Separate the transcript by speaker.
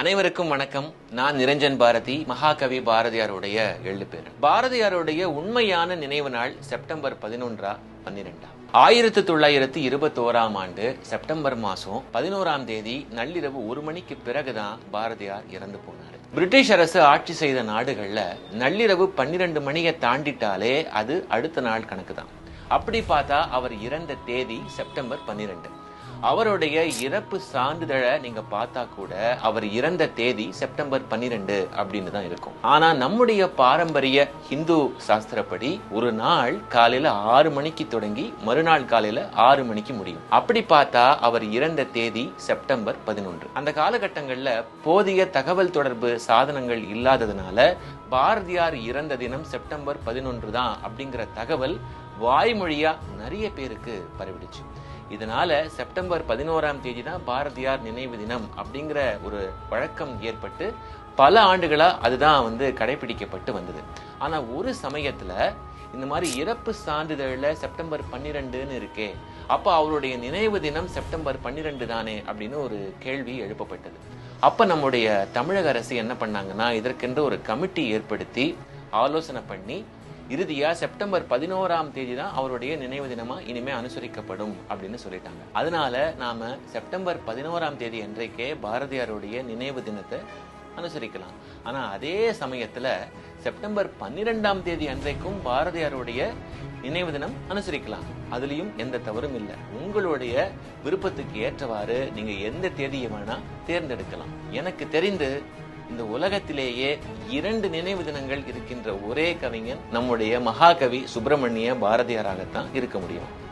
Speaker 1: அனைவருக்கும் வணக்கம். நான் நிரஞ்சன் பாரதி மகாகவி பாரதியாருடைய எழுது பேர் பாரதியாருடைய உண்மையான நினைவு நாள் செப்டம்பர் பதினொன்றா பன்னிரெண்டா? ஆயிரத்தி தொள்ளாயிரத்தி இருபத்தோராம் ஆண்டு செப்டம்பர் மாசம் பதினோராம் தேதி நள்ளிரவு ஒரு மணிக்கு பிறகுதான் பாரதியார் இறந்து போனார். பிரிட்டிஷ் அரசு ஆட்சி செய்த நாடுகள்ல நள்ளிரவு பன்னிரண்டு மணியை தாண்டிட்டாலே அது அடுத்த நாள் கணக்கு தான் அப்படி பார்த்தா அவர் இறந்த தேதி செப்டம்பர் பன்னிரெண்டு. அவருடைய இறப்பு சான்றிதழை நீங்க பார்த்தா கூட அவர் இறந்த தேதி செப்டம்பர் பன்னிரெண்டு அப்படின்னு தான் இருக்கும். ஆனா நம்முடைய பாரம்பரிய ஹிந்து சாஸ்திரப்படி ஒரு நாள் காலையில ஆறு மணிக்கு தொடங்கி மறுநாள் காலையில ஆறு மணிக்கு முடியும். அப்படி பார்த்தா அவர் இறந்த தேதி செப்டம்பர் பதினொன்று. அந்த காலகட்டங்கள்ல போதிய தகவல் தொடர்பு சாதனங்கள் இல்லாததுனால பாரதியார் இறந்த தினம் செப்டம்பர் பதினொன்று தான் அப்படிங்கிற தகவல் வாய்மொழியா நிறைய பேருக்கு பரவிடுச்சு. இதனால செப்டம்பர் பதினோராம் தேதி தான் பாரதியார் நினைவு தினம் அப்படிங்கிற ஒரு வழக்கம் ஏற்பட்டு பல ஆண்டுகளா அதுதான் வந்து கடைபிடிக்கப்பட்டு வந்தது. ஆனா ஒரு சமயத்துல இந்த மாதிரி இறப்பு சான்றிதழில் செப்டம்பர் பன்னிரெண்டுன்னு இருக்கே அப்போ அவருடைய நினைவு தினம் செப்டம்பர் பன்னிரெண்டு தானே அப்படின்னு ஒரு கேள்வி எழுப்பப்பட்டது. அப்போ நம்முடைய தமிழக அரசு என்ன பண்ணாங்கன்னா இதற்கென்று ஒரு கமிட்டி ஏற்படுத்தி ஆலோசனை பண்ணி இறுதியா செப்டம்பர் பதினோராம் தேதி தான் அவருடைய நினைவு தினமா இனிமே அனுசரிக்கப்படும் அப்படின்னு சொல்லிட்டாங்க. அதனால நாம செப்டம்பர் பதினோராம் தேதி அன்றைக்கே பாரதியாருடைய நினைவு தினத்தை அனுசரிக்கலாம். ஆனா அதே சமயத்துல செப்டம்பர் பன்னிரெண்டாம் தேதி அன்றைக்கும் பாரதியாருடைய நினைவு தினம் அனுசரிக்கலாம். அதுலயும் எந்த தவறும் இல்லை. உங்களுடைய விருப்பத்துக்கு ஏற்றவாறு நீங்க எந்த தேதியை வேணா தேர்ந்தெடுக்கலாம். எனக்கு தெரிந்து இந்த உலகத்திலேயே இரண்டு நினைவு தினங்கள் இருக்கின்ற ஒரே கவிஞன் நம்முடைய மகாகவி சுப்பிரமணிய பாரதியாராகத்தான் இருக்க முடியும்.